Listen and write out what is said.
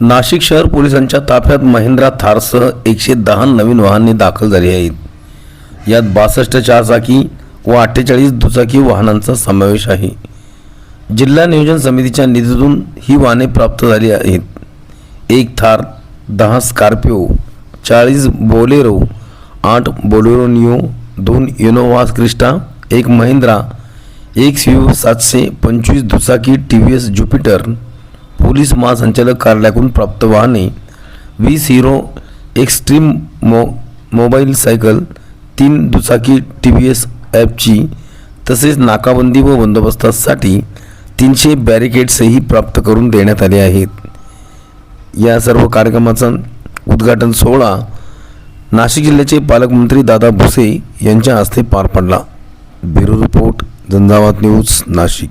नाशिक शहर पोलिसांच्या ताफ्यात महिंद्रा थारसह एकशे दहा नवीन वाहने दाखल झाली आहेत. यात बासष्ट चारचाकी व अठ्ठेचाळीस दुचाकी वाहनांचा समावेश आहे. जिल्हा नियोजन समितीच्या निधीतून ही वाहने प्राप्त झाली आहेत. एक थार दहा स्कॉर्पिओ चाळीस बोलेरो आठ बोलेरो निओ दोन युनोवास क्रिस्टा एक महिंद्रा एक सी यू सातशे पंचवीस दुचाकी टी व्ही एस ज्युपिटर पोलीस महासंचालक कार्यालयाकडून प्राप्त वाहने वीस हिरो एक्स्ट्रीम मो मोबाईल सायकल तीन दुचाकी टी व्ही एस ॲपची तसेच नाकाबंदी व बंदोबस्तासाठी तीनशे बॅरिकेड्सही प्राप्त करून देण्यात आले आहेत. या सर्व कार्यक्रमाचा उद्घाटन सोहळा नाशिक जिल्ह्याचे पालकमंत्री दादा भुसे यांच्या हस्ते पार पडला. Bureau report Jhanjhavat news Nashik.